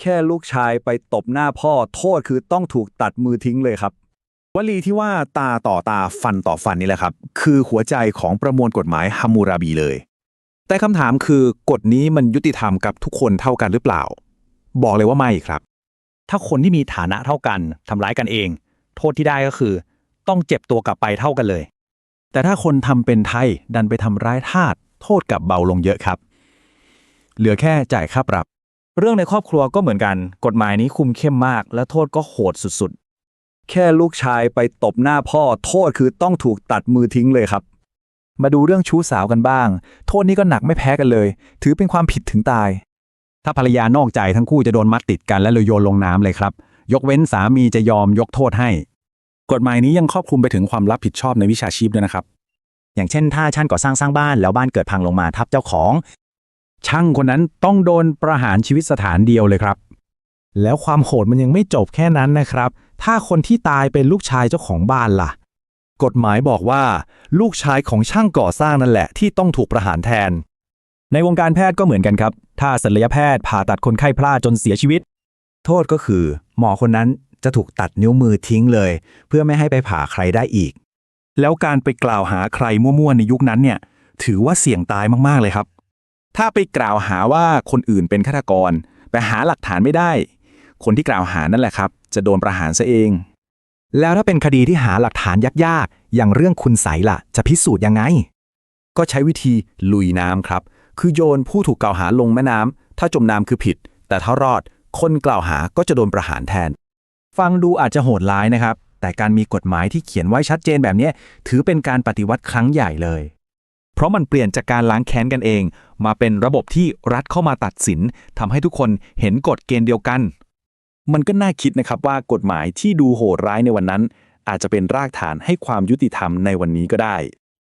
แค่ลูกชายไปตบหน้าพ่อโทษคือต้องถูกตัดมือทิ้งเลยครับ วลีที่ว่าตาต่อตาฟันต่อฟันนี่แหละครับ คือหัวใจของประมวลกฎหมายฮัมมูราบีเลย แต่คำถามคือกฎนี้มันยุติธรรมกับทุกคนเท่ากันหรือเปล่า บอกเลยว่าไม่ครับ ถ้าคนที่มีฐานะเท่ากันทำร้ายกันเอง โทษที่ได้ก็คือ ต้องเจ็บตัวกลับไปเท่ากันเลย แต่ถ้าคนทำเป็นไทยดันไปทำร้ายทาสโทษกลับเบาลงเยอะครับ เหลือแค่จ่ายค่าปรับ เรื่องในครอบครัวก็เหมือนกัน กฎหมายนี้คุมเข้มมาก และโทษก็โหดสุดๆ แค่ลูกชายไปตบหน้าพ่อ โทษคือต้องถูกตัดมือทิ้งเลยครับ มาดูเรื่องชู้สาวกันบ้าง โทษนี้ก็หนักไม่แพ้กันเลย ถือเป็นความผิดถึงตาย ถ้าภรรยานอกใจทั้งคู่จะโดนมัดติดกันและเลยโยนลงน้ำเลยครับ ยกเว้นสามีจะยอมยกโทษให้ กฎหมายนี้ยังครอบคลุมไปถึงความรับผิดชอบในวิชาชีพด้วยนะครับ อย่างเช่น ถ้าช่างก่อสร้างสร้างบ้านแล้วบ้านเกิดพังลงมาทับเจ้าของ ช่างคนนั้นต้องโดนประหารชีวิตสถานเดียวเลยครับ แล้วความโหดมันยังไม่จบแค่นั้นนะครับ ถ้าคนที่ตายเป็นลูกชายเจ้าของบ้านล่ะ กฎหมายบอกว่า ลูกชายของช่างก่อสร้างนั่นแหละที่ต้องถูกประหารแทน ในวงการแพทย์ก็เหมือนกันครับ ถ้าศัลยแพทย์ผ่าตัดคนไข้พลาดจนเสียชีวิต โทษก็คือ หมอคนนั้นจะถูกตัดนิ้วมือทิ้งเลย เพื่อไม่ให้ไปผ่าใครได้อีก แล้วการไปกล่าวหาใครมั่วๆในยุคนั้นเนี่ย ถือว่าเสี่ยงตายมากๆเลยครับ ถ้าไปกล่าวหาว่าคนอื่นเป็นฆาตกร ไปหาหลักฐานไม่ได้ คนที่กล่าวหานั่นแหละครับ จะโดนประหารซะเอง แล้วถ้าเป็นคดีที่หาหลักฐานยากๆ อย่างเรื่องคุณใสล่ะ จะพิสูจน์ยังไง ก็ใช้วิธีลุยน้ำครับ คือโยนผู้ถูกกล่าวหาลงแม่น้ำถ้าจมน้ำคือผิด แต่ถ้ารอด คนกล่าวหาก็จะโดนประหารแทน ฟังดูอาจจะโหดร้ายนะครับ แต่การมีกฎหมายที่เขียนไว้ชัดเจนแบบนี้ถือเป็นการปฏิวัติครั้งใหญ่เลย เพราะมันเปลี่ยนจากการล้างแค้นกันเอง มาเป็นระบบที่รัฐเข้ามาตัดสินทำให้ทุกคนเห็นกฎเกณฑ์เดียวกัน มันก็น่าคิดนะครับว่ากฎหมายที่ดูโหดร้ายในวันนั้น อาจจะเป็นรากฐานให้ความยุติธรรมในวันนี้ก็ได้